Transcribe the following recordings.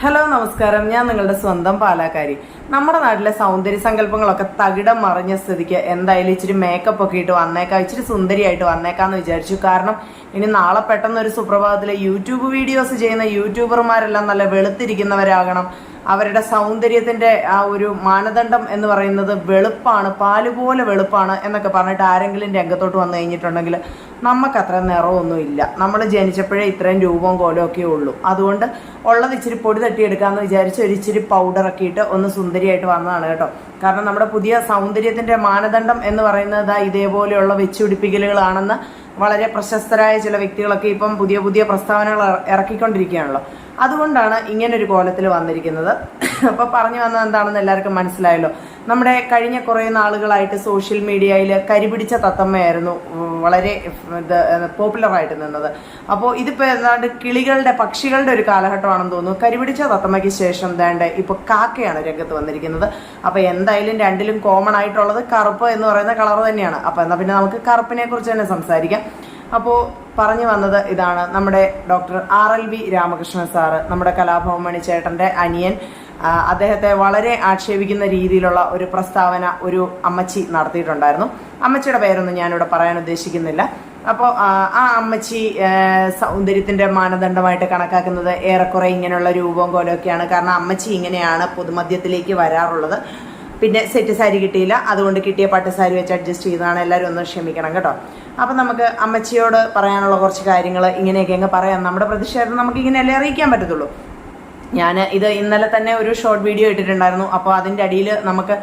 Hello നമസ്കാരം. ഞാൻ നിങ്ങളുടെ സ്വന്തം പാലാക്കാരി. നമ്മുടെ നാട്ടിലെ സൗന്ദര്യ സങ്കല്പങ്ങളൊക്കെ തകിടം മറിഞ്ഞ സ്ഥിതിക്ക് എന്തായാലും ഇച്ചിരി മേക്കപ്പ് ഒക്കെ ഇട്ട് വന്നേക്കാം. ഇച്ചിരി സുന്ദരിയായിട്ട് വന്നേക്കാന്ന് വിചാരിച്ചു. കാരണം ഇനി നാളെ പെട്ടെന്ന് ഒരു സുപ്രഭാതത്തിലെ യൂട്യൂബ് വീഡിയോസ് ചെയ്യുന്ന യൂട്യൂബർമാരെല്ലാം നല്ല വെളുത്തിരിക്കുന്നവരാകണം. അവരുടെ സൗന്ദര്യത്തിന്റെ ആ ഒരു മാനദണ്ഡം എന്ന് പറയുന്നത് വെളുപ്പാണ് പാൽ പോലെ വെളുപ്പാണ് എന്നൊക്കെ പറഞ്ഞിട്ട് ആരെങ്കിലും രംഗത്തോട്ട് വന്നു കഴിഞ്ഞിട്ടുണ്ടെങ്കിൽ നമുക്ക് അത്ര നിറമൊന്നും ഇല്ല നമ്മൾ ജനിച്ചപ്പോഴേ ഇത്രയും രൂപവും കോലമൊക്കെ ഉള്ളൂ. അതുകൊണ്ട് ഉള്ളത് ഇച്ചിരി പൊടി തട്ടിയെടുക്കാമെന്ന് വിചാരിച്ച് ഒരു ഇച്ചിരി പൗഡറൊക്കെ ഇട്ട് ഒന്ന് സുന്ദരിയായിട്ട് വന്നതാണ് കേട്ടോ. കാരണം നമ്മുടെ പുതിയ സൗന്ദര്യത്തിന്റെ മാനദണ്ഡം എന്ന് പറയുന്നത് ഇതേപോലെയുള്ള വെച്ചുപിടിപ്പിക്കലുകളാണെന്ന് വളരെ പ്രശസ്തരായ ചില വ്യക്തികളൊക്കെ ഇപ്പം പുതിയ പുതിയ പ്രസ്താവനകൾ ഇറ- ഇറക്കിക്കൊണ്ടിരിക്കുകയാണല്ലോ. അതുകൊണ്ടാണ് ഇങ്ങനൊരു കോലത്തിൽ വന്നിരിക്കുന്നത്. അപ്പൊ പറഞ്ഞു വന്നത് എന്താണെന്ന് എല്ലാവർക്കും മനസ്സിലായല്ലോ. നമ്മുടെ കഴിഞ്ഞ കുറേ നാളുകളായിട്ട് സോഷ്യൽ മീഡിയയിൽ കരിപിടിച്ച തത്തമ്മയായിരുന്നു വളരെ ഇത് പോപ്പുലറായിട്ട് നിന്നത്. അപ്പോൾ ഇതിപ്പോൾ ഏതാണ്ട് കിളികളുടെ പക്ഷികളുടെ ഒരു കാലഘട്ടമാണെന്ന് തോന്നുന്നു. കരിപിടിച്ച തത്തമ്മയ്ക്ക് ശേഷം വേണ്ട ഇപ്പൊ കാക്കയാണ് രംഗത്ത് വന്നിരിക്കുന്നത്. അപ്പോൾ എന്തായാലും രണ്ടിലും കോമൺ ആയിട്ടുള്ളത് കറുപ്പ് എന്ന് പറയുന്ന കളർ തന്നെയാണ്. അപ്പോൾ എന്നാൽ പിന്നെ നമുക്ക് കറുപ്പിനെ കുറിച്ച് തന്നെ സംസാരിക്കാം. അപ്പോൾ പറഞ്ഞു വന്നത് ഇതാണ് നമ്മുടെ doctor R L V Ramakrishnan sir നമ്മുടെ കലാഭവൻ മണി ചേട്ടന്റെ അനിയൻ അദ്ദേഹത്തെ വളരെ ആക്ഷേപിക്കുന്ന രീതിയിലുള്ള ഒരു പ്രസ്താവന ഒരു അമ്മച്ചി നടത്തിയിട്ടുണ്ടായിരുന്നു. അമ്മച്ചിയുടെ പേരൊന്നും ഞാനിവിടെ പറയാൻ ഉദ്ദേശിക്കുന്നില്ല. അപ്പോൾ ആ അമ്മച്ചി സൗന്ദര്യത്തിന്റെ മാനദണ്ഡമായിട്ട് കണക്കാക്കുന്നത് ഏറെക്കുറെ ഇങ്ങനെയുള്ള രൂപവും കോലമൊക്കെയാണ് കാരണം അമ്മച്ചി ഇങ്ങനെയാണ് പൊതുമധ്യത്തിലേക്ക് വരാറുള്ളത്. പിന്നെ സെറ്റ് സാരി കിട്ടിയില്ല. അതുകൊണ്ട് കിട്ടിയ പട്ടുസാരി വെച്ച് അഡ്ജസ്റ്റ് ചെയ്തതാണ്. എല്ലാവരും ഒന്ന് ക്ഷമിക്കണം കേട്ടോ. അപ്പം നമുക്ക് അമ്മച്ചിയോട് പറയാനുള്ള കുറച്ച് കാര്യങ്ങൾ ഇങ്ങനെയൊക്കെ അങ്ങ് പറയാം. നമ്മുടെ പ്രതിഷേധം നമുക്ക് ഇങ്ങനെയല്ലേ അറിയിക്കാൻ പറ്റത്തുള്ളൂ. ഞാൻ ഇത് ഇന്നലെ തന്നെ ഒരു ഷോർട്ട് വീഡിയോ ഇട്ടിട്ടുണ്ടായിരുന്നു. അപ്പോൾ അതിന്റെ അടിയിൽ നമുക്ക്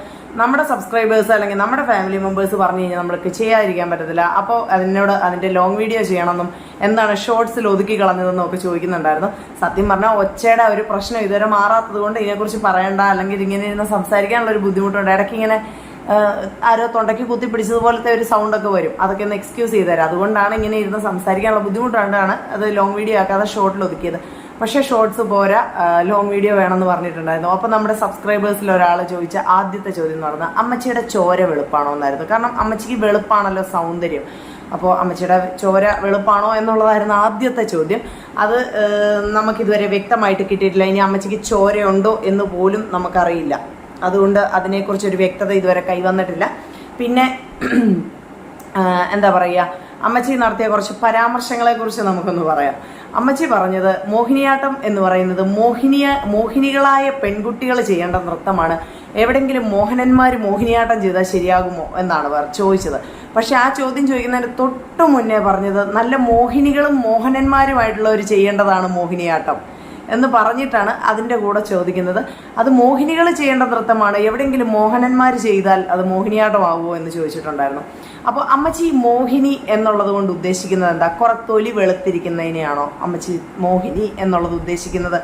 നമ്മുടെ സബ്സ്ക്രൈബേഴ്സ് അല്ലെങ്കിൽ നമ്മുടെ ഫാമിലി മെമ്പേഴ്സ് പറഞ്ഞു കഴിഞ്ഞാൽ നമ്മൾക്ക് ചെയ്യാതിരിക്കാൻ പറ്റത്തില്ല. അപ്പോൾ അതിനോട് അതിന്റെ ലോങ് വീഡിയോ ചെയ്യണമെന്നും എന്താണ് ഷോർട്സിൽ ഒതുക്കി കളഞ്ഞതെന്നും ഒക്കെ ചോദിക്കുന്നുണ്ടായിരുന്നു. സത്യം പറഞ്ഞാൽ ഒച്ചയുടെ ഒരു പ്രശ്നം ഇതുവരെ മാറാത്തത് കൊണ്ട് ഇതിനെക്കുറിച്ച് പറയണ്ട അല്ലെങ്കിൽ ഇങ്ങനെ ഇരുന്ന് സംസാരിക്കാനുള്ള ഒരു ബുദ്ധിമുട്ടുണ്ട്. ഇടയ്ക്ക് ഇങ്ങനെ ആരോ തൊണ്ടയ്ക്ക് കുത്തി പിടിച്ചതുപോലത്തെ ഒരു സൗണ്ട് ഒക്കെ വരും. അതൊക്കെ ഒന്ന് എക്സ്ക്യൂസ് ചെയ്ത് തരാം. അതുകൊണ്ടാണ് ഇങ്ങനെ ഇരുന്ന് സംസാരിക്കാനുള്ള ബുദ്ധിമുട്ടുകൊണ്ടാണ് അത് ലോങ് വീഡിയോ ആക്കാതെ ഷോർട്ടിൽ ഒതുക്കിയത്. പക്ഷേ ഷോർട്സ് പോരാ. ലോങ് വീഡിയോ വേണമെന്ന് പറഞ്ഞിട്ടുണ്ടായിരുന്നു. അപ്പോൾ നമ്മുടെ സബ്സ്ക്രൈബേഴ്സിൽ ഒരാൾ ചോദിച്ച ആദ്യത്തെ ചോദ്യം എന്ന് പറഞ്ഞാൽ അമ്മച്ചിയുടെ ചോര വെളുപ്പാണോ എന്നായിരുന്നു. കാരണം അമ്മച്ചിക്ക് വെളുപ്പാണല്ലോ സൗന്ദര്യം. അപ്പോൾ അമ്മച്ചിയുടെ ചോര വെളുപ്പാണോ എന്നുള്ളതായിരുന്നു ആദ്യത്തെ ചോദ്യം. അത് നമുക്കിതുവരെ വ്യക്തമായിട്ട് കിട്ടിയിട്ടില്ല. ഇനി അമ്മച്ചിക്ക് ചോരയുണ്ടോ എന്ന് പോലും നമുക്കറിയില്ല. അതുകൊണ്ട് അതിനെക്കുറിച്ച് ഒരു വ്യക്തത ഇതുവരെ കൈവന്നിട്ടില്ല. പിന്നെ എന്താ പറയുക അമ്മച്ചി നടത്തിയ കുറച്ച് പരാമർശങ്ങളെ കുറിച്ച് നമുക്കൊന്ന് പറയാം. അമ്മച്ചി പറഞ്ഞത് മോഹിനിയാട്ടം എന്ന് പറയുന്നത് മോഹിനിയ മോഹിനികളായ പെൺകുട്ടികൾ ചെയ്യേണ്ട നൃത്തമാണ്. എവിടെങ്കിലും മോഹനന്മാർ മോഹിനിയാട്ടം ചെയ്താൽ ശരിയാകുമോ എന്നാണ് ചോദിച്ചത്. പക്ഷെ ആ ചോദ്യം ചോദിക്കുന്നതിന് തൊട്ടു മുന്നേ പറഞ്ഞത് നല്ല മോഹിനികളും മോഹനന്മാരുമായിട്ടുള്ളവർ ചെയ്യേണ്ടതാണ് മോഹിനിയാട്ടം. എന്ന് പറഞ്ഞിട്ടാണ് അതിന്റെ കൂടെ ചോദിക്കുന്നത്. അത് മോഹിനികൾ ചെയ്യേണ്ട നൃത്തമാണ്. എവിടെയെങ്കിലും മോഹനന്മാർ ചെയ്താൽ അത് മോഹിനിയാട്ടമാവുമോ എന്ന് ചോദിച്ചിട്ടുണ്ടായിരുന്നു. അപ്പോൾ അമ്മച്ചി മോഹിനി എന്നുള്ളത് കൊണ്ട് ഉദ്ദേശിക്കുന്നത് എന്താ? കുറത്തൊലി തൊലി വെളുത്തിരിക്കുന്നതിനെയാണോ അമ്മച്ചി മോഹിനി എന്നുള്ളത് ഉദ്ദേശിക്കുന്നത്?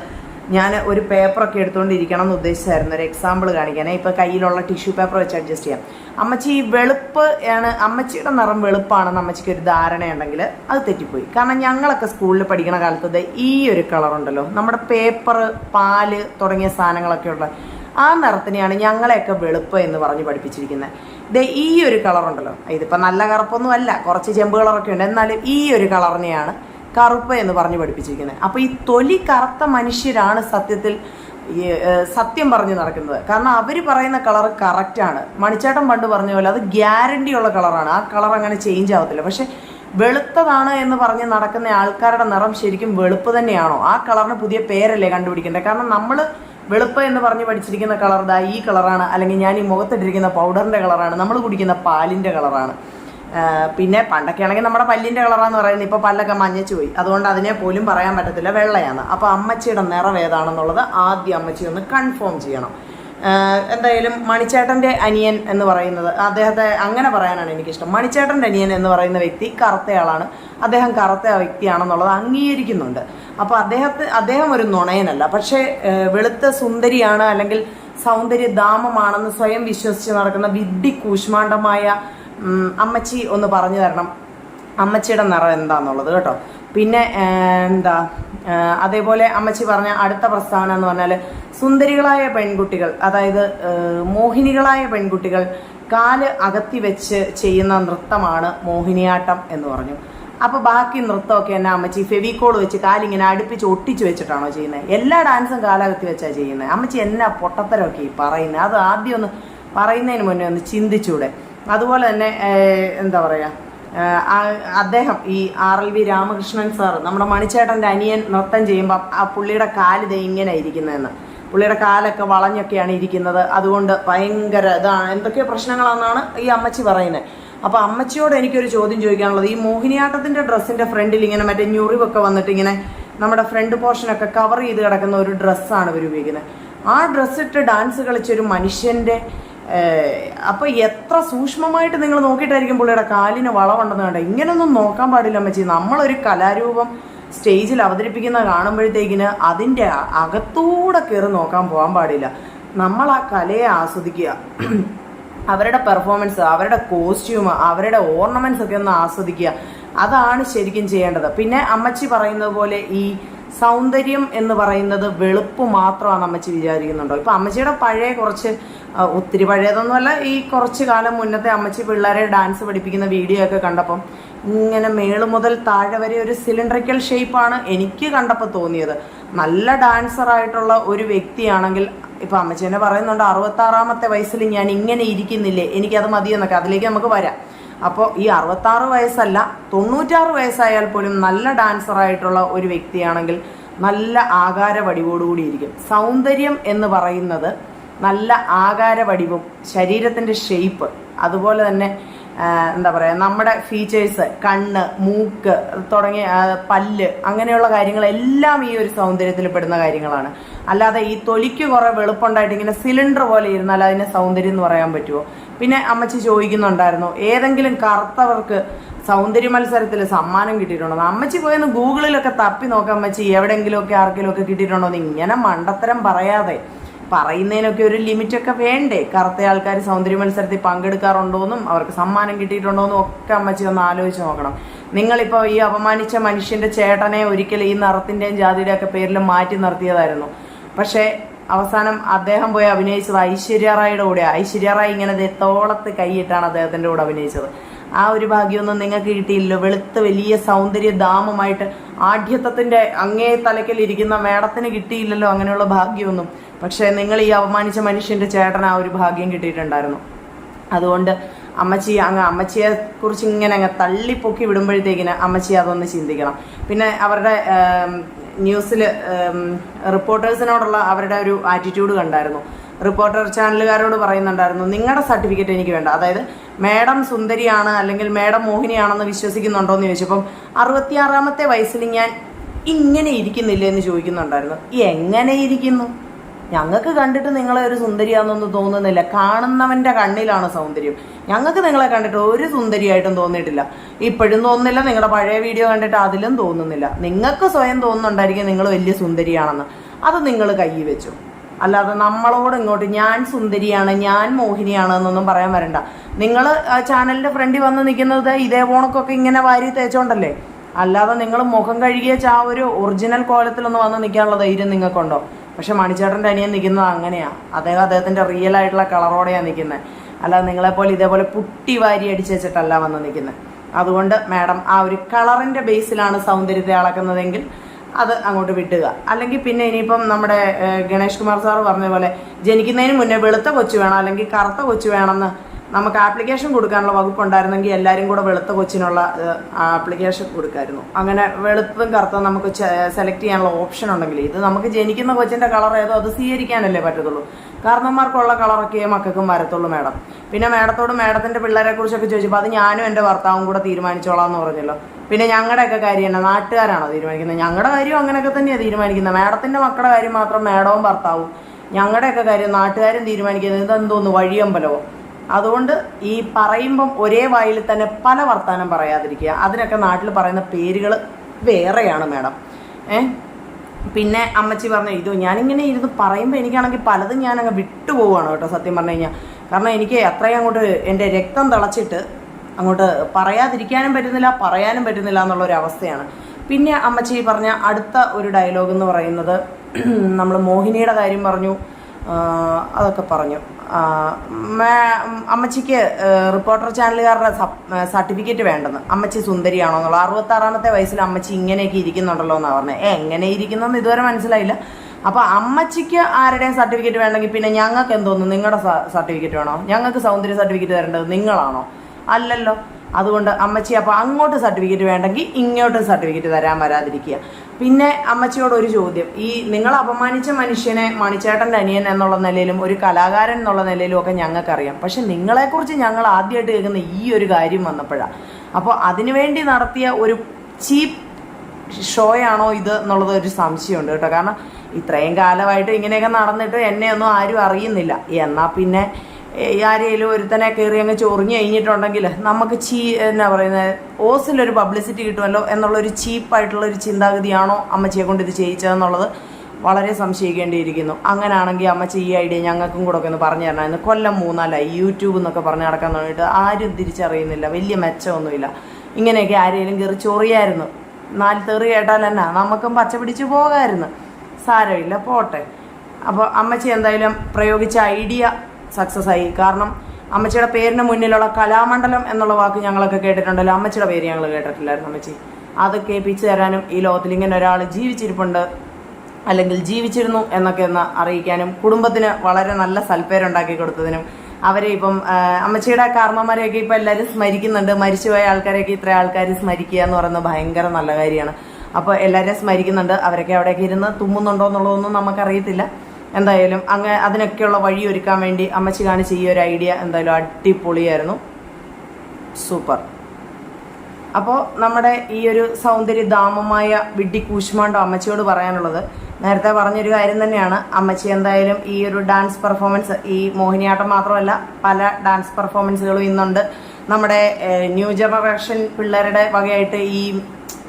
ഞാൻ ഒരു പേപ്പറൊക്കെ എടുത്തുകൊണ്ടിരിക്കണം എന്ന് ഉദ്ദേശിച്ചായിരുന്നു ഒരു എക്സാമ്പിൾ കാണിക്കാനേ. ഇപ്പോൾ കയ്യിലുള്ള ടിഷ്യൂ പേപ്പർ വെച്ച് അഡ്ജസ്റ്റ് ചെയ്യാം. അമ്മച്ചി ഈ വെളുപ്പ് ആണ് അമ്മച്ചിയുടെ നിറം വെളുപ്പാണെന്ന് അമ്മച്ചിക്ക് ഒരു ധാരണയുണ്ടെങ്കിൽ അത് തെറ്റിപ്പോയി. കാരണം ഞങ്ങളൊക്കെ സ്കൂളിൽ പഠിക്കുന്ന കാലത്ത് ഈ ഒരു കളറുണ്ടല്ലോ നമ്മുടെ പേപ്പർ പാൽ തുടങ്ങിയ സാധനങ്ങളൊക്കെ ഉള്ള ആ നിറത്തിനെയാണ് ഞങ്ങളെയൊക്കെ വെളുപ്പ് എന്ന് പറഞ്ഞ് പഠിപ്പിച്ചിരിക്കുന്നത്. ദേ ഈ ഒരു കളറുണ്ടല്ലോ ഇതിപ്പോൾ നല്ല കറുപ്പൊന്നും അല്ല കുറച്ച് ചെമ്പ് കളറൊക്കെ ഉണ്ട്. എന്നാലും ഈ ഒരു കളറിനെയാണ് കറുപ്പ് എന്ന് പറഞ്ഞ് പഠിപ്പിച്ചിരിക്കുന്നത്. അപ്പോൾ ഈ തൊലി കറുത്ത മനുഷ്യരാണ് സത്യത്തിൽ സത്യം പറഞ്ഞ് നടക്കുന്നത്. കാരണം അവർ പറയുന്ന കളർ കറക്റ്റാണ് മണിച്ചേട്ടൻ പണ്ട് പറഞ്ഞ പോലെ അത് ഗ്യാരണ്ടി ഉള്ള കളറാണ് ആ കളർ അങ്ങനെ ചേഞ്ച് ആവത്തില്ല. പക്ഷെ വെളുത്തതാണ് എന്ന് പറഞ്ഞ് നടക്കുന്ന ആൾക്കാരുടെ നിറം ശരിക്കും വെളുപ്പ് തന്നെയാണോ? ആ കളറിന് പുതിയ പേരല്ലേ കണ്ടുപിടിക്കേണ്ടത്? കാരണം നമ്മൾ വെളുപ്പ് എന്ന് പറഞ്ഞ് പഠിച്ചിരിക്കുന്ന കളർ ദാ ഈ കളറാണ്. അല്ലെങ്കിൽ ഞാൻ ഈ മുഖത്തിട്ടിരിക്കുന്ന പൗഡറിന്റെ കളറാണ്. നമ്മൾ കുടിക്കുന്ന പാലിന്റെ കളറാണ്. പിന്നെ പണ്ടൊക്കെ ആണെങ്കിൽ നമ്മുടെ പല്ലിന്റെ കളറാന്ന് പറയുന്നത് ഇപ്പോൾ പല്ലൊക്കെ മഞ്ഞച്ചു പോയി. അതുകൊണ്ട് അതിനെ പോലും പറയാൻ പറ്റത്തില്ല വെള്ളയാണ്. അപ്പോൾ അമ്മച്ചിയുടെ നിറം ഏതാണെന്നുള്ളത് ആദ്യം അമ്മച്ചി ഒന്ന് കൺഫേം ചെയ്യണം. എന്തായാലും മണിച്ചേട്ടന്റെ അനിയൻ എന്ന് പറയുന്നത് അദ്ദേഹത്തെ അങ്ങനെ പറയാനാണ് എനിക്കിഷ്ടം. മണിച്ചേട്ടന്റെ അനിയൻ എന്ന് പറയുന്ന വ്യക്തി കറുത്തയാളാണ്. അദ്ദേഹം കറുത്ത വ്യക്തിയാണെന്നുള്ളത് അംഗീകരിക്കുന്നുണ്ട്. അപ്പോൾ അദ്ദേഹത്തെ അദ്ദേഹം ഒരു നുണയനല്ല. പക്ഷേ വെളുത്ത സുന്ദരിയാണ് അല്ലെങ്കിൽ സൗന്ദര്യധാമമാണെന്ന് സ്വയം വിശ്വസിച്ച് നടക്കുന്ന വിഡ്ഢി കൂഷ്മാണ്ഡമായ അമ്മച്ചി ഒന്ന് പറഞ്ഞു തരണം. അമ്മച്ചിയുടെ നിറം എന്താന്നുള്ളത് കേട്ടോ. പിന്നെ എന്താ അതേപോലെ അമ്മച്ചി പറഞ്ഞ അടുത്ത പ്രസ്താവന എന്ന് പറഞ്ഞാൽ സുന്ദരികളായ പെൺകുട്ടികൾ അതായത് മോഹിനികളായ പെൺകുട്ടികൾ കാൽ അകത്തി വെച്ച് ചെയ്യുന്ന നൃത്തമാണ് മോഹിനിയാട്ടം എന്ന് പറഞ്ഞു. അപ്പൊ ബാക്കി നൃത്തമൊക്കെ എന്നാ അമ്മച്ചി ഫെവിക്കോൾ വെച്ച് കാലിങ്ങനെ അടുപ്പിച്ച് ഒട്ടിച്ച് വെച്ചിട്ടാണോ ചെയ്യുന്നത് എല്ലാ ഡാൻസും കാലകത്തി വെച്ചാ ചെയ്യുന്നത് അമ്മച്ചി എന്നാ പൊട്ടത്തരമൊക്കെ പറയുന്നത് അത് ആദ്യം ഒന്ന് പറയുന്നതിന് മുന്നേ ഒന്ന് ചിന്തിച്ചൂടെ. അതുപോലെ തന്നെ എന്താ പറയുക അദ്ദേഹം ഈ R L V Ramakrishnan sir നമ്മുടെ മണിച്ചേട്ടന്റെ അനിയൻ നൃത്തം ചെയ്യുമ്പോൾ ആ പുള്ളിയുടെ കാൽ ദേ ഇങ്ങനെ ഇരിക്കുന്നതെന്ന് പുള്ളിയുടെ കാലൊക്കെ വളഞ്ഞൊക്കെയാണ് ഇരിക്കുന്നത്. അതുകൊണ്ട് ഭയങ്കര ഇതാണ്. എന്തൊക്കെയോ പ്രശ്നങ്ങളാണെന്നാണ് ഈ അമ്മച്ചി പറയുന്നത് അപ്പോൾ അമ്മച്ചിയോട് എനിക്കൊരു ചോദ്യം ചോദിക്കാനുള്ളത്. ഈ മോഹിനിയാട്ടത്തിന്റെ ഡ്രസ്സിന്റെ ഫ്രണ്ടിൽ ഇങ്ങനെ മറ്റേ ഞുറിവൊക്കെ വന്നിട്ട് ഇങ്ങനെ നമ്മുടെ ഫ്രണ്ട് പോർഷനൊക്കെ കവർ ചെയ്ത് കിടക്കുന്ന ഒരു ഡ്രസ്സാണ് ഇവർ ഉപയോഗിക്കുന്നത്. ആ ഡ്രസ്സിട്ട് ഡാൻസ് കളിച്ചൊരു മനുഷ്യന്റെ അപ്പൊ എത്ര സൂക്ഷ്മമായിട്ട് നിങ്ങൾ നോക്കിയിട്ടായിരിക്കും പുള്ളിയുടെ കാലിന് വളവുണ്ടെന്ന് കണ്ട ഇങ്ങനൊന്നും നോക്കാൻ പാടില്ല അമ്മച്ചി. നമ്മളൊരു കലാരൂപം സ്റ്റേജിൽ അവതരിപ്പിക്കുന്ന കാണുമ്പോഴത്തേക്കിന് അതിന്റെ അകത്തൂടെ കയറി നോക്കാൻ പോകാൻ പാടില്ല. നമ്മൾ ആ കലയെ ആസ്വദിക്കുക. അവരുടെ പെർഫോമൻസ് അവരുടെ കോസ്റ്റ്യൂം അവരുടെ ഓർണമെന്റ്സ് ഒക്കെ ഒന്ന് ആസ്വദിക്കുക. അതാണ് ശരിക്കും ചെയ്യേണ്ടത്. പിന്നെ അമ്മച്ചി പറയുന്നത് പോലെ ഈ സൗന്ദര്യം എന്ന് പറയുന്നത് വെളുപ്പ് മാത്രമാണ് അമ്മച്ചി വിചാരിക്കുന്നുണ്ടോ? ഇപ്പൊ അമ്മച്ചിയുടെ പഴയ കുറച്ച് ഒത്തിരി പഴയതൊന്നുമല്ല ഈ കുറച്ച് കാലം മുന്നത്തെ അമ്മച്ചി പിള്ളേരെ ഡാൻസ് പഠിപ്പിക്കുന്ന വീഡിയോ ഒക്കെ കണ്ടപ്പം ഇങ്ങനെ മേൾ മുതൽ താഴെ വരെ ഒരു സിലിണ്ടറിക്കൽ ഷേപ്പാണ് എനിക്ക് കണ്ടപ്പോൾ തോന്നിയത്. നല്ല ഡാൻസർ ആയിട്ടുള്ള ഒരു വ്യക്തിയാണെങ്കിൽ ഇപ്പൊ അമ്മച്ചി തന്നെ പറയുന്നുണ്ട് അറുപത്താറാമത്തെ വയസ്സിൽ ഞാൻ ഇങ്ങനെ ഇരിക്കുന്നില്ലേ എനിക്കത് മതിയെന്നൊക്കെ. അതിലേക്ക് നമുക്ക് വരാം. അപ്പോൾ ഈ അറുപത്താറ് വയസ്സല്ല തൊണ്ണൂറ്റാറ് വയസ്സായാൽ പോലും നല്ല ഡാൻസറായിട്ടുള്ള ഒരു വ്യക്തിയാണെങ്കിൽ നല്ല ആകാര വടിവോടുകൂടിയിരിക്കും സൗന്ദര്യം എന്ന് പറയുന്നത് നല്ല ആകാര വടിവും ശരീരത്തിന്റെ ഷെയ്പ്പ് അതുപോലെ തന്നെ എന്താ പറയുക നമ്മുടെ ഫീച്ചേഴ്സ് കണ്ണ് മൂക്ക് തുടങ്ങിയ പല്ല് അങ്ങനെയുള്ള കാര്യങ്ങളെല്ലാം ഈ ഒരു സൗന്ദര്യത്തിൽ പെടുന്ന കാര്യങ്ങളാണ്. അല്ലാതെ ഈ തൊലിക്ക് കുറെ വെളുപ്പുണ്ടായിട്ട് ഇങ്ങനെ സിലിണ്ടർ പോലെ ഇരുന്നാൽ അതിനെ സൗന്ദര്യം എന്ന് പറയാൻ പറ്റുമോ പിന്നെ അമ്മച്ചി ചോദിക്കുന്നുണ്ടായിരുന്നു ഏതെങ്കിലും കറുത്തവർക്ക് സൗന്ദര്യ മത്സരത്തിൽ സമ്മാനം കിട്ടിയിട്ടുണ്ടോ? അമ്മച്ചി പോയെന്ന് ഗൂഗിളിലൊക്കെ തപ്പി നോക്കാം അമ്മച്ചി എവിടെയെങ്കിലുമൊക്കെ ആർക്കെങ്കിലുമൊക്കെ കിട്ടിയിട്ടുണ്ടോ എന്ന് ഇങ്ങനെ മണ്ടത്തരം പറയാതെ. പറയുന്നതിനൊക്കെ ഒരു ലിമിറ്റൊക്കെ വേണ്ടേ? കറുത്ത ആൾക്കാർ സൗന്ദര്യ മത്സരത്തിൽ പങ്കെടുക്കാറുണ്ടോന്നും അവർക്ക് സമ്മാനം കിട്ടിയിട്ടുണ്ടോന്നും ഒക്കെ അമ്മച്ചി ഒന്ന് ആലോചിച്ച് നോക്കണം. നിങ്ങളിപ്പോൾ ഈ അപമാനിച്ച മനുഷ്യന്റെ ചേട്ടനെ ഒരിക്കൽ ഈ നിറത്തിന്റെയും ജാതിയുടെ ഒക്കെ പേരിൽ മാറ്റി നിർത്തിയതായിരുന്നു. പക്ഷേ അവസാനം അദ്ദേഹം പോയി അഭിനയിച്ചത് ഐശ്വര്യ റായിയുടെ കൂടെ ഐശ്വര്യ റായ് ഇങ്ങനെ തോളത്ത് കൈയിട്ടാണ് അദ്ദേഹത്തിന്റെ കൂടെ അഭിനയിച്ചത്. ആ ഒരു ഭാഗ്യമൊന്നും നിങ്ങൾക്ക് കിട്ടിയില്ലല്ലോ വെളുത്ത വലിയ സൗന്ദര്യ ദാമമായിട്ട് ആഢ്യത്വത്തിന്റെ അങ്ങേ തലക്കിൽ ഇരിക്കുന്ന മേടത്തിന് കിട്ടിയില്ലല്ലോ അങ്ങനെയുള്ള ഭാഗ്യമൊന്നും. പക്ഷെ നിങ്ങൾ ഈ അവമാനിച്ച മനുഷ്യന്റെ ചേട്ടന് ആ ഒരു ഭാഗ്യം കിട്ടിയിട്ടുണ്ടായിരുന്നു. അതുകൊണ്ട് അമ്മച്ചി അങ്ങ് അമ്മച്ചിയെ കുറിച്ച് ഇങ്ങനെ അങ്ങ് തള്ളിപ്പൊക്കി വിടുമ്പോഴത്തേക്കിന് അമ്മച്ചി അതൊന്ന് ചിന്തിക്കണം. പിന്നെ അവരുടെ ന്യൂസിൽ റിപ്പോർട്ടേഴ്സിനോടുള്ള അവരുടെ ഒരു ആറ്റിറ്റ്യൂഡ് കണ്ടായിരുന്നു. റിപ്പോർട്ടർ ചാനലുകാരോട് പറയുന്നുണ്ടായിരുന്നു നിങ്ങളുടെ സർട്ടിഫിക്കറ്റ് എനിക്ക് വേണ്ട. അതായത് മേഡം സുന്ദരിയാണ് അല്ലെങ്കിൽ മേഡം മോഹിനിയാണെന്ന് വിശ്വസിക്കുന്നുണ്ടോ എന്ന് ചോദിച്ചപ്പം അറുപത്തിയാറാമത്തെ വയസ്സിൽ ഞാൻ ഇങ്ങനെ ഇരിക്കുന്നില്ല എന്ന് ചോദിക്കുന്നുണ്ടായിരുന്നു. എങ്ങനെ ഇരിക്കുന്നു? ഞങ്ങൾക്ക് കണ്ടിട്ട് നിങ്ങളെ ഒരു സുന്ദരിയാണെന്നൊന്നും തോന്നുന്നില്ല. കാണുന്നവന്റെ കണ്ണിലാണ് സൗന്ദര്യം. ഞങ്ങൾക്ക് നിങ്ങളെ കണ്ടിട്ട് ഒരു സുന്ദരിയായിട്ടും തോന്നിയിട്ടില്ല. ഇപ്പോഴും തോന്നുന്നില്ല നിങ്ങളുടെ പഴയ വീഡിയോ കണ്ടിട്ട് അതിലും തോന്നുന്നില്ല. നിങ്ങൾക്ക് സ്വയം തോന്നുന്നുണ്ടായിരിക്കും നിങ്ങൾ വലിയ സുന്ദരിയാണെന്ന്. അത് നിങ്ങൾ കൈ വെച്ചു. അല്ലാതെ നമ്മളോട് ഇങ്ങോട്ട് ഞാൻ സുന്ദരിയാണ് ഞാൻ മോഹിനിയാണ് എന്നൊന്നും പറയാൻ വരണ്ട. നിങ്ങൾ ചാനലിന്റെ ഫ്രണ്ടിൽ വന്ന് നിൽക്കുന്നത് ഇതേ പോണക്കൊക്കെ ഇങ്ങനെ വാരി തേച്ചോണ്ടല്ലേ? അല്ലാതെ നിങ്ങൾ മുഖം കഴുകിയ ആ ഒരു ഒറിജിനൽ കോലത്തിലൊന്ന് വന്ന് നിൽക്കാനുള്ള ധൈര്യം നിങ്ങൾക്കുണ്ടോ? പക്ഷെ മണിച്ചേട്ടന്റെ അനിയൻ നിൽക്കുന്നത് അങ്ങനെയാ. അദ്ദേഹം അദ്ദേഹത്തിന്റെ റിയൽ ആയിട്ടുള്ള കളറോടെയാണ് നിൽക്കുന്നത്. അല്ല നിങ്ങളെപ്പോലെ ഇതേപോലെ പുട്ടി വാരി അടിച്ച് വെച്ചിട്ടല്ല വന്ന് നിൽക്കുന്നത്. അതുകൊണ്ട് മാഡം ആ ഒരു കളറിന്റെ ബേസിലാണ് സൗന്ദര്യത്തെ അളക്കുന്നതെങ്കിൽ അത് അങ്ങോട്ട് വിട്ടുക. അല്ലെങ്കിൽ പിന്നെ ഇനിയിപ്പം നമ്മുടെ ഗണേഷ് കുമാർ സാർ പറഞ്ഞ പോലെ ജനിക്കുന്നതിന് മുന്നേ വെളുത്ത കൊച്ചു വേണം അല്ലെങ്കിൽ കറുത്ത കൊച്ചു വേണമെന്ന് നമുക്ക് ആപ്ലിക്കേഷൻ കൊടുക്കാനുള്ള വകുപ്പ് ഉണ്ടായിരുന്നെങ്കിൽ എല്ലാവരും കൂടെ വെളുത്ത കൊച്ചിനുള്ള ആപ്ലിക്കേഷൻ കൊടുക്കായിരുന്നു. അങ്ങനെ വെളുത്തതും കറുത്തതും നമുക്ക് സെലക്ട് ചെയ്യാനുള്ള ഓപ്ഷൻ ഉണ്ടെങ്കിൽ ഇത് നമുക്ക് ജനിക്കുന്ന കൊച്ചിന്റെ കളർ ഏതോ അത് സ്വീകരിക്കാനല്ലേ പറ്റത്തുള്ളൂ. കാരണന്മാർക്കുള്ള കളറൊക്കെ മക്കൾക്കും വരത്തുള്ളൂ മാഡം പിന്നെ മാഡത്തോട് മാഡത്തിന്റെ പിള്ളേരെ കുറിച്ചൊക്കെ ചോദിച്ചപ്പോൾ അത് ഞാനും എന്റെ ഭർത്താവും കൂടെ തീരുമാനിച്ചോളാം എന്ന് പറഞ്ഞല്ലോ. പിന്നെ ഞങ്ങളുടെയൊക്കെ കാര്യം തന്നെ നാട്ടുകാരാണോ തീരുമാനിക്കുന്നത്? ഞങ്ങളുടെ കാര്യം അങ്ങനെയൊക്കെ തന്നെയാണ് തീരുമാനിക്കുന്നത്. മാഡത്തിന്റെ മക്കളുടെ കാര്യം മാത്രം മാഡവും ഭർത്താവും. ഞങ്ങളുടെയൊക്കെ കാര്യം നാട്ടുകാരും തീരുമാനിക്കുന്നത് ഇതെന്തോന്ന് വഴിയമ്പലമോ? അതുകൊണ്ട് ഈ പറയുമ്പം ഒരേ വായിൽ തന്നെ പല വർത്താനം പറയാതിരിക്കുക. അതിനൊക്കെ നാട്ടിൽ പറയുന്ന പേരുകൾ വേറെയാണ് മാഡം. ഏ? പിന്നെ അമ്മച്ചി പറഞ്ഞു ഇതോ ഞാനിങ്ങനെ ഇരുന്ന് പറയുമ്പോൾ എനിക്കാണെങ്കിൽ പലതും ഞാനങ്ങ് വിട്ടുപോവാണ് കേട്ടോ സത്യം പറഞ്ഞു കഴിഞ്ഞാൽ കാരണം എനിക്ക് അത്രയും അങ്ങോട്ട് എന്റെ രക്തം തിളച്ചിട്ട് അങ്ങോട്ട് പറയാതിരിക്കാനും പറ്റുന്നില്ല പറയാനും പറ്റുന്നില്ല എന്നുള്ളൊരവസ്ഥയാണ് പിന്നെ അമ്മച്ചി പറഞ്ഞ അടുത്ത ഒരു ഡയലോഗ് എന്ന് പറയുന്നത് നമ്മൾ മോഹിനിയുടെ കാര്യം പറഞ്ഞു. അതൊക്കെ പറഞ്ഞു. അമ്മച്ചിക്ക് റിപ്പോർട്ടർ ചാനലുകാരുടെ സർട്ടിഫിക്കറ്റ് വേണ്ടെന്ന്. അമ്മച്ചി സുന്ദരിയാണോ എന്നുള്ള അറുപത്തി ആറാമത്തെ വയസ്സിൽ അമ്മച്ചി ഇങ്ങനെയൊക്കെ ഇരിക്കുന്നുണ്ടല്ലോ എന്നാണ് പറഞ്ഞത് എങ്ങനെ ഇരിക്കുന്നെന്ന് ഇതുവരെ മനസ്സിലായില്ല. അപ്പൊ അമ്മച്ചിക്ക് ആരുടെയും സർട്ടിഫിക്കറ്റ് വേണമെങ്കിൽ പിന്നെ ഞങ്ങൾക്ക് എന്തോന്നു? നിങ്ങളുടെ സർട്ടിഫിക്കറ്റ് വേണോ? ഞങ്ങൾക്ക് സൗന്ദര്യ സർട്ടിഫിക്കറ്റ് തരേണ്ടത് നിങ്ങളാണോ? അല്ലല്ലോ. അതുകൊണ്ട് അമ്മച്ചി അപ്പോൾ അങ്ങോട്ട് സർട്ടിഫിക്കറ്റ് വേണ്ടെങ്കിൽ ഇങ്ങോട്ട് സർട്ടിഫിക്കറ്റ് തരാൻ വരാതിരിക്കുക. പിന്നെ അമ്മച്ചിയോട് ഒരു ചോദ്യം. ഈ നിങ്ങൾ അപമാനിച്ച മനുഷ്യനെ മണിച്ചേട്ടന്റെ അനിയൻ എന്നുള്ള നിലയിലും ഒരു കലാകാരൻ എന്നുള്ള നിലയിലും ഒക്കെ ഞങ്ങൾക്കറിയാം. പക്ഷെ നിങ്ങളെ കുറിച്ച് ഞങ്ങൾ ആദ്യമായിട്ട് കേൾക്കുന്ന ഈ ഒരു കാര്യം വന്നപ്പോഴാണ് അപ്പോൾ അതിനുവേണ്ടി നടത്തിയ ഒരു ചീപ്പ് ഷോയാണോ ഇത് എന്നുള്ളത് ഒരു സംശയമുണ്ട് കേട്ടോ. കാരണം ഇത്രയും കാലമായിട്ട് ഇങ്ങനെയൊക്കെ നടന്നിട്ട് എന്നെ ഒന്നും ആരും അറിയുന്നില്ല. എന്നാൽ പിന്നെ ആരെങ്കിലും ഒരുത്തനെ കയറി അങ്ങ് ചൊറിഞ്ഞു കഴിഞ്ഞിട്ടുണ്ടെങ്കിൽ നമുക്ക് ചീ എന്നാ പറയുന്നത് ഓസിലൊരു പബ്ലിസിറ്റി കിട്ടുമല്ലോ എന്നുള്ളൊരു ചീപ്പായിട്ടുള്ള ഒരു ചിന്താഗതിയാണോ അമ്മച്ചിയെ കൊണ്ട് ഇത് ചെയ്യിച്ചതെന്നുള്ളത് വളരെ സംശയിക്കേണ്ടിയിരിക്കുന്നു. അങ്ങനെയാണെങ്കിൽ അമ്മച്ചി ഈ ഐഡിയ ഞങ്ങൾക്കും കൂടെ ഒക്കെ ഒന്ന് പറഞ്ഞു തരണമായിരുന്നു. കൊല്ലം മൂന്നാലായി യൂട്യൂബ് എന്നൊക്കെ പറഞ്ഞ് നടക്കാൻ തുടങ്ങിയിട്ട് ആരും തിരിച്ചറിയുന്നില്ല. വലിയ മെച്ചമൊന്നുമില്ല. ഇങ്ങനെയൊക്കെ ആരെങ്കിലും കയറി ചൊറിയായിരുന്നു. നാല് തെറി കേട്ടാൽ തന്നെ നമുക്കും പച്ച പിടിച്ച് പോകാമായിരുന്നു സാരമില്ല പോട്ടെ. അപ്പോൾ അമ്മച്ചി എന്തായാലും പ്രയോഗിച്ച ഐഡിയ സക്സസ് ആയി. കാരണം അമ്മച്ചിയുടെ പേരിന് മുന്നിലുള്ള കലാമണ്ഡലം എന്നുള്ള വാക്ക് ഞങ്ങളൊക്കെ കേട്ടിട്ടുണ്ടല്ലോ. അമ്മച്ചിയുടെ പേര് ഞങ്ങൾ കേട്ടിട്ടില്ലായിരുന്നു അമ്മച്ചി. അത് കേൾപ്പിച്ചു തരാനും ഈ ലോകത്തിൽ ഇങ്ങനെ ഒരാൾ ജീവിച്ചിരിപ്പുണ്ട് അല്ലെങ്കിൽ ജീവിച്ചിരുന്നു എന്നൊക്കെ ഒന്ന് അറിയിക്കാനും കുടുംബത്തിന് വളരെ നല്ല സൽപ്പേരുണ്ടാക്കി കൊടുത്തതിനും അവരെ ഇപ്പം അമ്മച്ചിയുടെ കാർമ്മമാരെയൊക്കെ ഇപ്പം എല്ലാവരും സ്മരിക്കുന്നുണ്ട്. മരിച്ചുപോയ ആൾക്കാരെയൊക്കെ ഇത്ര ആൾക്കാർ സ്മരിക്കുക എന്ന് പറയുന്നത് ഭയങ്കര നല്ല കാര്യമാണ്. അപ്പോൾ എല്ലാവരെയും സ്മരിക്കുന്നുണ്ട്. അവരൊക്കെ അവിടെയൊക്കെ ഇരുന്ന് തുമ്മുന്നുണ്ടോ എന്നുള്ളതൊന്നും നമുക്കറിയത്തില്ല. എന്തായാലും അങ്ങ് അതിനൊക്കെയുള്ള വഴി ഒരുക്കാൻ വേണ്ടി അമ്മച്ചി കാണിച്ച ഈ ഒരു ഐഡിയ എന്തായാലും അടിപൊളിയായിരുന്നു. സൂപ്പർ. അപ്പോൾ നമ്മുടെ ഈ ഒരു സൗന്ദര്യ സൗന്ദര്യധാമമായ വിഡ്ഡി കൂശ്മാണ്ടോ അമ്മച്ചിയോട് പറയാനുള്ളത്? നേരത്തെ പറഞ്ഞൊരു കാര്യം തന്നെയാണ്. അമ്മച്ചി എന്തായാലും ഈ ഒരു ഡാൻസ് പെർഫോമൻസ് ഈ മോഹിനിയാട്ടം മാത്രമല്ല പല ഡാൻസ് പെർഫോമൻസുകളും ഇന്നുണ്ട്. നമ്മുടെ ന്യൂ ജനറേഷൻ പിള്ളേരുടെ വകയായിട്ട് ഈ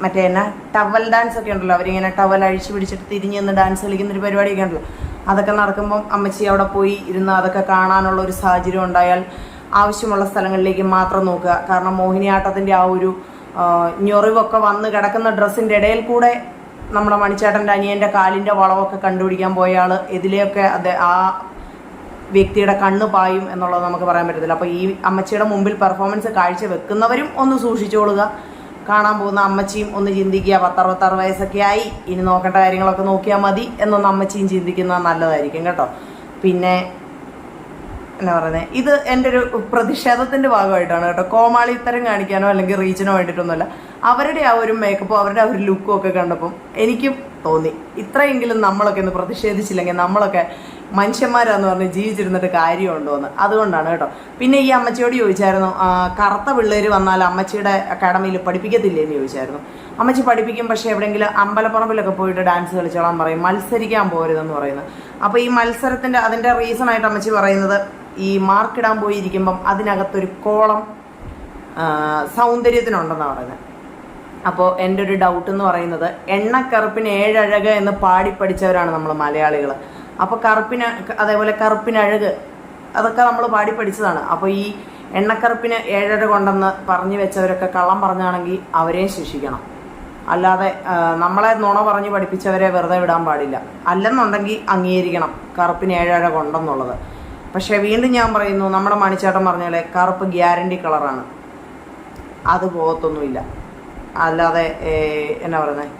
മറ്റേ എന്നാ ടവൽ ഡാൻസ് ഒക്കെ ഉണ്ടല്ലോ. അവരിങ്ങനെ ടവൽ അഴിച്ചു പിടിച്ചിട്ട് തിരിഞ്ഞ് നിന്ന് ഡാൻസ് കളിക്കുന്ന ഒരു പരിപാടിയൊക്കെ ഉണ്ടല്ലോ. അതൊക്കെ നടക്കുമ്പം അമ്മച്ചി അവിടെ പോയി ഇരുന്ന് അതൊക്കെ കാണാനുള്ള ഒരു സാഹചര്യം ഉണ്ടായാൽ ആവശ്യമുള്ള സ്ഥലങ്ങളിലേക്ക് മാത്രം നോക്കുക. കാരണം മോഹിനിയാട്ടത്തിന്റെ ആ ഒരു ഞൊറിവൊക്കെ വന്ന് കിടക്കുന്ന ഡ്രസ്സിന്റെ ഇടയിൽ കൂടെ നമ്മുടെ മണിച്ചേട്ടന്റെ അനിയന്റെ കാലിന്റെ വളവൊക്കെ കണ്ടുപിടിക്കാൻ പോയ ആൾ ഇതിലെയൊക്കെ അത് ആ വ്യക്തിയുടെ കണ്ണ് പായും എന്നുള്ളത് നമുക്ക് പറയാൻ പറ്റത്തില്ല. അപ്പോൾ ഈ അമ്മച്ചിയുടെ മുമ്പിൽ പെർഫോമൻസ് കാഴ്ച വെക്കുന്നവരും ഒന്ന് സൂക്ഷിച്ചോളുക. കാണാൻ പോകുന്ന അമ്മച്ചിയും ഒന്ന് ചിന്തിക്കുക. പത്തറുപത്താറ് വയസ്സൊക്കെ ആയി. ഇനി നോക്കേണ്ട കാര്യങ്ങളൊക്കെ നോക്കിയാൽ മതി. എന്നൊന്ന് അമ്മച്ചിയും ചിന്തിക്കുന്നത് നല്ലതായിരിക്കും കേട്ടോ. പിന്നെ എന്നാ പറയുന്നത് ഇത് എന്റെ ഒരു പ്രതിഷേധത്തിന്റെ ഭാഗമായിട്ടാണ് കേട്ടോ. കോമാളി ഇത്തരം കാണിക്കാനോ അല്ലെങ്കിൽ റീച്ചിനോ വേണ്ടിയിട്ടൊന്നുമല്ല. അവരുടെ ആ ഒരു മേക്കപ്പും അവരുടെ ആ ഒരു ലുക്കും ഒക്കെ കണ്ടപ്പം എനിക്കും തോന്നി. ഇത്രയെങ്കിലും നമ്മളൊക്കെ ഒന്ന് പ്രതിഷേധിച്ചില്ലെങ്കിൽ നമ്മളൊക്കെ മനുഷ്യന്മാരാന്ന് പറഞ്ഞ് ജീവിച്ചിരുന്നിട്ട് കാര്യമുണ്ടോ എന്ന് അതുകൊണ്ടാണ് കേട്ടോ. പിന്നെ ഈ അമ്മച്ചിയോട് ചോദിച്ചായിരുന്നു കറുത്ത പിള്ളേർ വന്നാൽ അമ്മച്ചിയുടെ അക്കാഡമിയിൽ പഠിപ്പിക്കത്തില്ലേ എന്ന് ചോദിച്ചായിരുന്നു. അമ്മച്ചി പഠിപ്പിക്കും പക്ഷെ എവിടെയെങ്കിലും അമ്പലപ്പറമ്പിലൊക്കെ പോയിട്ട് ഡാൻസ് കളിച്ചോളാൻ പറയും. മത്സരിക്കാൻ പോരുതെന്ന് പറയുന്നത്. അപ്പോൾ ഈ മത്സരത്തിന്റെ അതിന്റെ റീസൺ ആയിട്ട് അമ്മച്ചി പറയുന്നത് ഈ മാർക്കിടാൻ പോയിരിക്കുമ്പം അതിനകത്തൊരു കോളം സൗന്ദര്യത്തിനുണ്ടെന്നാണ് പറയുന്നത്. അപ്പോൾ എന്റെ ഒരു ഡൗട്ട് എന്ന് പറയുന്നത് എണ്ണക്കറുപ്പിന് ഏഴഴക എന്ന് പാടി പഠിച്ചവരാണ് നമ്മൾ മലയാളികൾ അപ്പോൾ കറുപ്പിന് അതേപോലെ കറുപ്പിനഴക് അതൊക്കെ നമ്മൾ പാടി പഠിച്ചതാണ്. അപ്പോൾ ഈ എണ്ണക്കറുപ്പിന് ഏഴര കൊണ്ടെന്ന് പറഞ്ഞു വെച്ചവരൊക്കെ കള്ളം പറഞ്ഞാണെങ്കിൽ അവരെയും ശിക്ഷിക്കണം. അല്ലാതെ നമ്മളെ നുണ പറഞ്ഞ് പഠിപ്പിച്ചവരെ വെറുതെ വിടാൻ പാടില്ല. അല്ലെന്നുണ്ടെങ്കിൽ അംഗീകരിക്കണം കറുപ്പിന് ഏഴര കൊണ്ടെന്നുള്ളത്. പക്ഷെ വീണ്ടും ഞാൻ പറയുന്നു നമ്മുടെ മണിച്ചേട്ടൻ പറഞ്ഞാലേ കറുപ്പ് ഗ്യാരണ്ടി കളറാണ്. അത് പോകത്തൊന്നുമില്ല. അല്ലാതെ എന്നാ പറയുന്നത്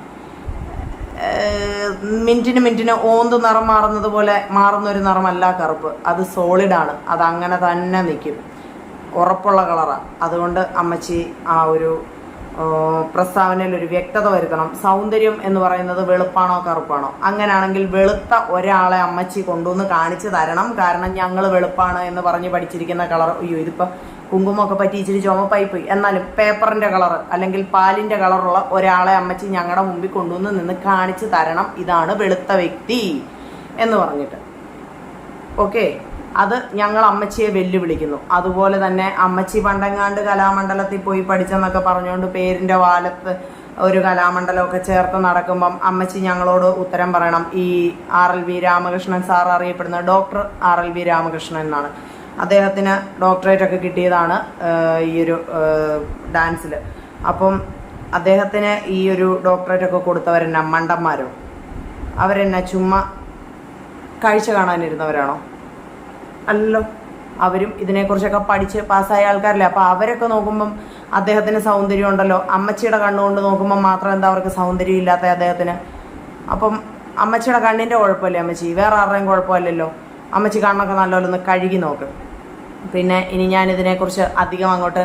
മിനിറ്റിന് മിനിറ്റിന് ഓന്ത് നിറം മാറുന്നത് പോലെ മാറുന്ന ഒരു നിറമല്ല കറുപ്പ്. അത് സോളിഡാണ് അത് അങ്ങനെ തന്നെ നിൽക്കും ഉറപ്പുള്ള കളറാണ് അതുകൊണ്ട് അമ്മച്ചി ആ ഒരു പ്രസ്താവനയിൽ ഒരു വ്യക്തത വരുത്തണം. സൗന്ദര്യം എന്ന് പറയുന്നത് വെളുപ്പാണോ കറുപ്പാണോ? അങ്ങനെയാണെങ്കിൽ വെളുത്ത ഒരാളെ അമ്മച്ചി കൊണ്ടുവന്ന് കാണിച്ചു തരണം. കാരണം ഞങ്ങൾ വെളുപ്പാണ് എന്ന് പറഞ്ഞ് പഠിച്ചിരിക്കുന്ന കളർ. അയ്യോ ഇതിപ്പോൾ കുങ്കുമൊക്കെ പറ്റി ഇച്ചിരി ചുമപ്പായി പോയി എന്നാലും പേപ്പറിന്റെ കളർ അല്ലെങ്കിൽ പാലിന്റെ കളറുള്ള ഒരാളെ അമ്മച്ചി ഞങ്ങളുടെ മുമ്പിൽ കൊണ്ടുവന്ന് നിന്ന് കാണിച്ചു തരണം. ഇതാണ് വെളുത്ത വ്യക്തി എന്ന് പറഞ്ഞിട്ട്. ഓക്കെ? അത് ഞങ്ങൾ അമ്മച്ചിയെ വെല്ലുവിളിക്കുന്നു. അതുപോലെ തന്നെ അമ്മച്ചി പണ്ടങ്ങാണ്ട് കലാമണ്ഡലത്തിൽ പോയി പഠിച്ചെന്നൊക്കെ പറഞ്ഞുകൊണ്ട് പേരിന്റെ വാലത്ത് ഒരു കലാമണ്ഡലമൊക്കെ ചേർത്ത് നടക്കുമ്പം അമ്മച്ചി ഞങ്ങളോട് ഉത്തരം പറയണം. ഈ R L V Ramakrishnan sir അറിയപ്പെടുന്ന doctor R L V Ramakrishnan എന്നാണ്. അദ്ദേഹത്തിന് ഡോക്ടറേറ്റ് ഒക്കെ കിട്ടിയതാണ് ഈ ഒരു ഡാൻസിൽ അപ്പം അദ്ദേഹത്തിന് ഈ ഒരു ഡോക്ടറേറ്റ് ഒക്കെ കൊടുത്തവരെന്നാ മണ്ടന്മാരോ? അവരെന്നാ ചുമ്മാ കാഴ്ച കാണാനിരുന്നവരാണോ? അല്ലല്ലോ അവരും ഇതിനെക്കുറിച്ചൊക്കെ പഠിച്ച് പാസ്സായ ആൾക്കാരല്ലേ. അപ്പോൾ അവരൊക്കെ നോക്കുമ്പം അദ്ദേഹത്തിന് സൗന്ദര്യം ഉണ്ടല്ലോ. അമ്മച്ചിയുടെ കണ്ണുകൊണ്ട് നോക്കുമ്പോൾ മാത്രം എന്താ അവർക്ക് സൗന്ദര്യം ഇല്ലാത്ത അദ്ദേഹത്തിന്? അപ്പം അമ്മച്ചിയുടെ കണ്ണിന്റെ കുഴപ്പമല്ലേ അമ്മച്ചി? വേറെ ആരുടെയും കുഴപ്പമല്ലല്ലോ. അമ്മച്ചി കണ്ണൊക്കെ നല്ലപോലെ ഒന്ന് കഴുകി നോക്ക്. പിന്നെ ഇനി ഞാൻ ഇതിനെക്കുറിച്ച് അധികം അങ്ങോട്ട്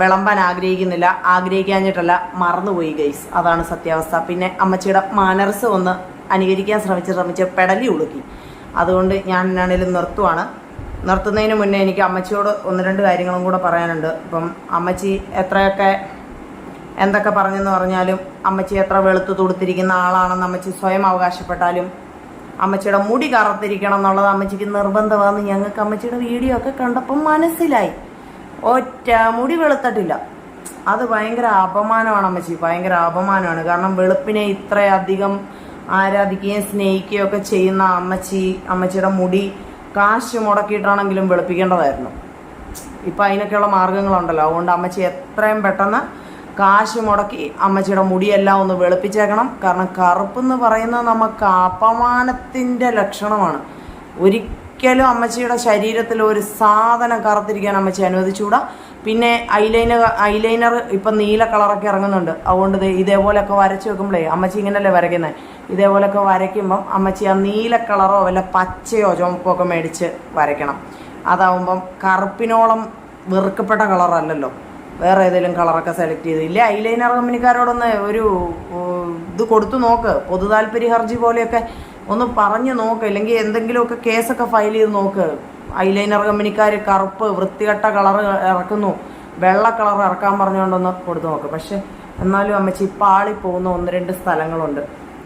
വിളമ്പാൻ ആഗ്രഹിക്കുന്നില്ല. ആഗ്രഹിക്കാഞ്ഞിട്ടല്ല മറന്നുപോയി ഗൈസ് അതാണ് സത്യാവസ്ഥ. പിന്നെ അമ്മച്ചിയുടെ മാനർസ് ഒന്ന് അനുകരിക്കാൻ ശ്രമിച്ച് ശ്രമിച്ച് പെടലി ഉളുക്കി. അതുകൊണ്ട് ഞാൻ ആണെങ്കിലും നിർത്തുവാണ്. നിർത്തുന്നതിന് മുന്നേ എനിക്ക് അമ്മച്ചിയോട് ഒന്ന് രണ്ട് കാര്യങ്ങളും കൂടെ പറയാനുണ്ട്. ഇപ്പം അമ്മച്ചി എത്രയൊക്കെ എന്തൊക്കെ പറഞ്ഞെന്ന് പറഞ്ഞാലും അമ്മച്ചി എത്ര വെളുത്ത് തൊടുത്തിരിക്കുന്ന ആളാണെന്ന് അമ്മച്ചി സ്വയം അവകാശപ്പെട്ടാലും അമ്മച്ചിയുടെ മുടി കറുത്തിരിക്കണം എന്നുള്ളത് അമ്മച്ചിക്ക് നിർബന്ധമാണെന്ന് ഞങ്ങൾക്ക് അമ്മച്ചിയുടെ വീഡിയോ ഒക്കെ കണ്ടപ്പോൾ മനസ്സിലായി. ഒറ്റ മുടി വെളുത്തിട്ടില്ല. അത് ഭയങ്കര അപമാനമാണ് അമ്മച്ചി. ഭയങ്കര അപമാനമാണ്. കാരണം വെളുപ്പിനെ ഇത്രയധികം ആരാധിക്കുകയും സ്നേഹിക്കുകയും ഒക്കെ ചെയ്യുന്ന അമ്മച്ചി അമ്മച്ചിയുടെ മുടി കാശ് മുടക്കിയിട്ടാണെങ്കിലും വെളുപ്പിക്കേണ്ടതായിരുന്നു. ഇപ്പം അതിനൊക്കെയുള്ള മാർഗങ്ങളുണ്ടല്ലോ. അതുകൊണ്ട് അമ്മച്ചി എത്രയും പെട്ടെന്ന് കാശ് മുടക്കി അമ്മച്ചിയുടെ മുടിയെല്ലാം ഒന്ന് വെളുപ്പിച്ചേക്കണം. കാരണം കറുപ്പ് എന്ന് പറയുന്നത് നമുക്ക് അപമാനത്തിന്റെ ലക്ഷണമാണ്. ഒരിക്കലും അമ്മച്ചിയുടെ ശരീരത്തിൽ ഒരു സാധനം കറുത്തിരിക്കാൻ അമ്മച്ചി അനുവദിച്ചുകൂടാ. പിന്നെ ഐലൈനർ ഐലൈനർ ഇപ്പം നീല കളറൊക്കെ ഇറങ്ങുന്നുണ്ട്. അതുകൊണ്ട് ഇതേപോലെയൊക്കെ വരച്ച് വെക്കുമ്പോഴേ അമ്മച്ചി ഇങ്ങനല്ലേ വരയ്ക്കുന്നത് ഇതേപോലെയൊക്കെ വരയ്ക്കുമ്പം അമ്മച്ചി ആ നീല കളറോ വല്ല പച്ചയോ ചുമപ്പോ ഒക്കെ മേടിച്ച് വരയ്ക്കണം. അതാവുമ്പം കറുപ്പിനോളം വെറുക്കപ്പെട്ട കളറല്ലല്ലോ. വേറെ ഏതെങ്കിലും കളറൊക്കെ സെലക്ട് ചെയ്ത്. ഇല്ലേ ഐലൈനർ കമ്പനിക്കാരോടൊന്ന് ഒരു ഇത് കൊടുത്തു നോക്ക്. പൊതു താല്പര്യ ഹർജി പോലെയൊക്കെ ഒന്ന് പറഞ്ഞു നോക്ക്. അല്ലെങ്കിൽ എന്തെങ്കിലുമൊക്കെ കേസൊക്കെ ഫയൽ ചെയ്ത് നോക്ക്. ഐലൈനർ കമ്പനിക്കാർ കറുപ്പ് വൃത്തികെട്ട കളർ ഇറക്കുന്നു. വെള്ള കളർ ഇറക്കാൻ പറഞ്ഞുകൊണ്ടൊന്ന് കൊടുത്തു നോക്ക്. പക്ഷെ എന്നാലും അമ്മച്ചി പാളി പോകുന്ന ഒന്ന് രണ്ട് സ്ഥലങ്ങളുണ്ട്.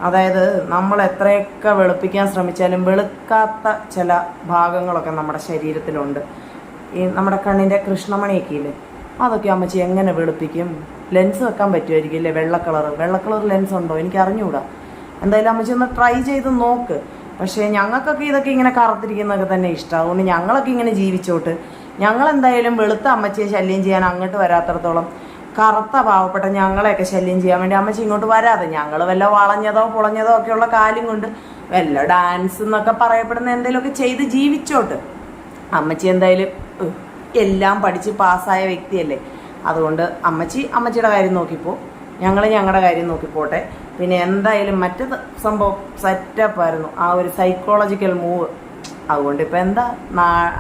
അതായത് നമ്മൾ എത്രയൊക്കെ വെളുപ്പിക്കാൻ ശ്രമിച്ചാലും വെളുക്കാത്ത ചില ഭാഗങ്ങളൊക്കെ നമ്മുടെ ശരീരത്തിലുണ്ട്. ഈ നമ്മുടെ കണ്ണിന്റെ കൃഷ്ണമണിയൊക്കെ ഇല്ലേ? അതൊക്കെ അമ്മച്ചി എങ്ങനെ വെളുപ്പിക്കും? ലെൻസ് വെക്കാൻ പറ്റുമായിരിക്കും ഇല്ലേ വെള്ള കളർ വെള്ള കളർ ലെൻസ് ഉണ്ടോ? എനിക്ക് അറിഞ്ഞുകൂടാ എന്തായാലും അമ്മച്ചി ഒന്ന് ട്രൈ ചെയ്ത് നോക്ക്. പക്ഷേ ഞങ്ങൾക്കൊക്കെ ഇതൊക്കെ ഇങ്ങനെ കറുത്തിരിക്കുന്നതൊക്കെ തന്നെ ഇഷ്ടം. അതുകൊണ്ട് ഞങ്ങളൊക്കെ ഇങ്ങനെ ജീവിച്ചോട്ട്. ഞങ്ങൾ എന്തായാലും വെളുത്ത അമ്മച്ചിയെ ശല്യം ചെയ്യാൻ അങ്ങോട്ട് വരാത്തടത്തോളം കറുത്ത പാവപ്പെട്ട ഞങ്ങളെയൊക്കെ ശല്യം ചെയ്യാൻ വേണ്ടി അമ്മച്ചി ഇങ്ങോട്ട് വരാതെ. ഞങ്ങൾ വല്ല വളഞ്ഞതോ പൊളഞ്ഞതോ ഒക്കെയുള്ള കാലും കൊണ്ട് വല്ല ഡാൻസ് എന്നൊക്കെ പറയപ്പെടുന്ന എന്തെങ്കിലുമൊക്കെ ചെയ്ത് ജീവിച്ചോട്ട്. അമ്മച്ചി എന്തായാലും എല്ലാം പഠിച്ച് പാസ്സായ വ്യക്തിയല്ലേ. അതുകൊണ്ട് അമ്മച്ചി അമ്മച്ചിയുടെ കാര്യം നോക്കിപ്പോ. ഞങ്ങൾ ഞങ്ങളുടെ കാര്യം നോക്കിപ്പോട്ടെ. പിന്നെ എന്തായാലും മറ്റു സംഭവം സെറ്റപ്പ് ആയിരുന്നു ആ ഒരു സൈക്കോളജിക്കൽ മൂവ് അതുകൊണ്ട് ഇപ്പം എന്താ?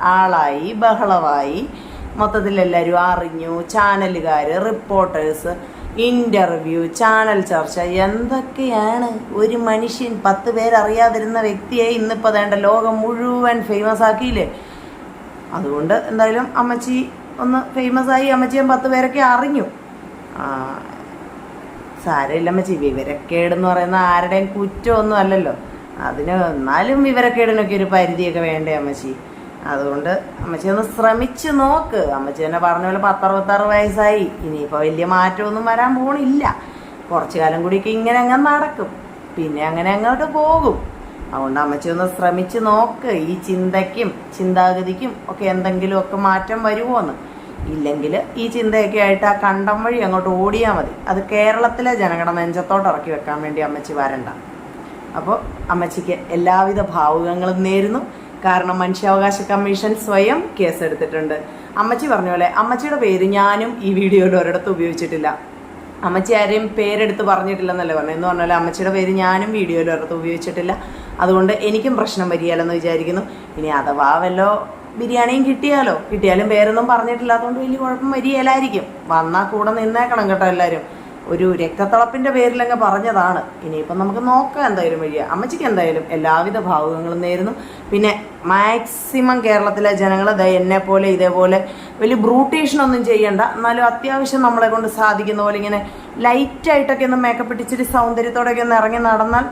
ആളായി ബഹളമായി. മൊത്തത്തിൽ എല്ലാവരും അറിഞ്ഞു. ചാനലുകാർ റിപ്പോർട്ടേഴ്സ് ഇന്റർവ്യൂ ചാനൽ ചർച്ച എന്തൊക്കെയാണ്? ഒരു മനുഷ്യൻ പത്ത് പേരറിയാതിരുന്ന വ്യക്തിയെ ഇന്നിപ്പോൾ വേണ്ട ലോകം മുഴുവൻ ഫേമസ് ആക്കിയില്ലേ? അതുകൊണ്ട് എന്തായാലും അമ്മച്ചി ഒന്ന് ഫേമസ് ആയി അമ്മച്ചിയും പത്ത് പേരൊക്കെ അറിഞ്ഞു. സാരമില്ല അമ്മച്ചി വിവരക്കേടെന്ന് പറയുന്ന ആരുടെയും കുറ്റമൊന്നും അല്ലല്ലോ. അതിന് എന്നാലും വിവരക്കേടിനൊക്കെ ഒരു പരിധിയൊക്കെ വേണ്ടേ അമ്മച്ചി. അതുകൊണ്ട് അമ്മച്ചി ഒന്ന് ശ്രമിച്ച് നോക്ക്. അമ്മച്ചി തന്നെ പറഞ്ഞ പോലെ പത്തറുപത്താറ് വയസ്സായി. ഇനിയിപ്പോൾ വലിയ മാറ്റമൊന്നും വരാൻ പോണില്ല. കുറച്ചു കാലം കൂടിയൊക്കെ ഇങ്ങനെ അങ്ങ് നടക്കും. പിന്നെ അങ്ങനെ അങ്ങോട്ട് പോകും. അതുകൊണ്ട് അമ്മച്ചി ഒന്ന് ശ്രമിച്ച് നോക്ക്. ഈ ചിന്തയ്ക്കും ചിന്താഗതിക്കും ഒക്കെ എന്തെങ്കിലുമൊക്കെ മാറ്റം വരുമോന്ന് ഇല്ലെങ്കിൽ ഈ ചിന്തയൊക്കെ ആയിട്ട് ആ കണ്ടം വഴി അങ്ങോട്ട് ഓടിയാൽ മതി. അത് കേരളത്തിലെ ജനങ്ങളുടെ നെഞ്ചത്തോട്ട് ഇറക്കി വെക്കാൻ വേണ്ടി അമ്മച്ചി വരണ്ട. അപ്പോൾ അമ്മച്ചിക്ക് എല്ലാവിധ ഭാവുകങ്ങളും നേരുന്നു. കാരണം മനുഷ്യാവകാശ കമ്മീഷൻ സ്വയം കേസെടുത്തിട്ടുണ്ട്. അമ്മച്ചി പറഞ്ഞ പോലെ അമ്മച്ചിയുടെ പേര് ഞാനും ഈ വീഡിയോയിൽ ഒരിടത്ത് ഉപയോഗിച്ചിട്ടില്ല. അമ്മച്ചി ആരെയും പേരെടുത്ത് പറഞ്ഞിട്ടില്ലെന്നല്ലേ പറഞ്ഞു. എന്ന് പറഞ്ഞാൽ അമ്മച്ചിയുടെ പേര് ഞാനും വീഡിയോയിൽ ഒരിടത്ത് ഉപയോഗിച്ചിട്ടില്ല. അതുകൊണ്ട് എനിക്കും പ്രശ്നം വരികയല്ലെന്ന് വിചാരിക്കുന്നു. ഇനി അഥവാ വല്ലോ ബിരിയാണിയും കിട്ടിയാലോ? കിട്ടിയാലും പേരൊന്നും പറഞ്ഞിട്ടില്ലാത്തതുകൊണ്ട് വലിയ കുഴപ്പം വരികയില്ലായിരിക്കും. വന്നാൽ കൂടെ നിന്നേക്കണം കേട്ടോ എല്ലാവരും ഒരു രക്തത്തിളപ്പിന്റെ പേരിലങ്ങ് പറഞ്ഞതാണ്. ഇനിയിപ്പം നമുക്ക് നോക്കാം എന്തായാലും വഴിയ. അമ്മച്ചിക്ക് എന്തായാലും എല്ലാവിധ ഭാവുകങ്ങളും നേരുന്നു. പിന്നെ മാക്സിമം കേരളത്തിലെ ജനങ്ങൾ എന്നെ പോലെ ഇതേപോലെ വലിയ ബ്രൂട്ടേഷനൊന്നും ചെയ്യണ്ട. എന്നാലും അത്യാവശ്യം നമ്മളെ കൊണ്ട് സാധിക്കുന്ന പോലെ ഇങ്ങനെ ലൈറ്റായിട്ടൊക്കെ ഒന്ന് മേക്കപ്പ് ഇട്ടിച്ചിരി സൗന്ദര്യത്തോടെയൊക്കെ ഒന്ന് ഇറങ്ങി നടന്നാൽ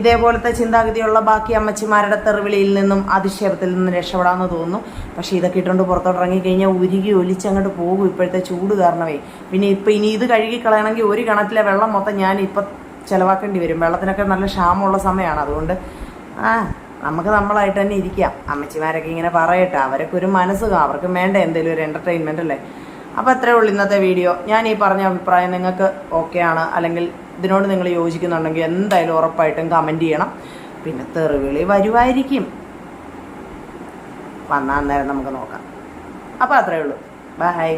ഇതേപോലത്തെ ചിന്താഗതിയുള്ള ബാക്കി അമ്മച്ചിമാരുടെ തെറിവിളിയിൽ നിന്നും അധിക്ഷേപത്തിൽ നിന്നും രക്ഷപ്പെടാമെന്ന് തോന്നുന്നു. പക്ഷേ ഇതൊക്കെ ഇട്ടുകൊണ്ട് പുറത്തോട്ട് ഇറങ്ങി കഴിഞ്ഞാൽ ഉരുകി ഒലിച്ചങ്ങോട്ട് പോകും ഇപ്പോഴത്തെ ചൂട് കാരണമേ. പിന്നെ ഇപ്പം ഇനി ഇത് കഴുകി കളയണമെങ്കിൽ ഒരു കിണറ്റിലെ വെള്ളം മൊത്തം ഞാൻ ഇപ്പം ചിലവാക്കേണ്ടി വരും. വെള്ളത്തിനൊക്കെ നല്ല ക്ഷാമമുള്ള സമയമാണ്. അതുകൊണ്ട് ആ നമുക്ക് നമ്മളായിട്ട് തന്നെ ഇരിക്കാം. അമ്മച്ചിമാരൊക്കെ ഇങ്ങനെ പറയട്ടെ. അവരൊക്കെ ഒരു മനസ്സ്. അവർക്ക് വേണ്ട എന്തെങ്കിലും ഒരു എന്റർടൈൻമെന്റ് അല്ലേ? അപ്പോൾ അത്രേ ഉള്ളൂ ഇന്നത്തെ വീഡിയോ. ഞാൻ ഈ പറഞ്ഞ അഭിപ്രായം നിങ്ങൾക്ക് ഓക്കെ ആണ്. അല്ലെങ്കിൽ ഇതിനോട് നിങ്ങൾ യോജിക്കുന്നുണ്ടെങ്കിൽ എന്തായാലും ഉറപ്പായിട്ടും കമന്റ് ചെയ്യണം. പിന്നെ തെറിവിളി വരുമായിരിക്കും വന്നാൽ അന്നേരം നമുക്ക് നോക്കാം. അപ്പോൾ അത്രേ ഉള്ളൂ. ബൈ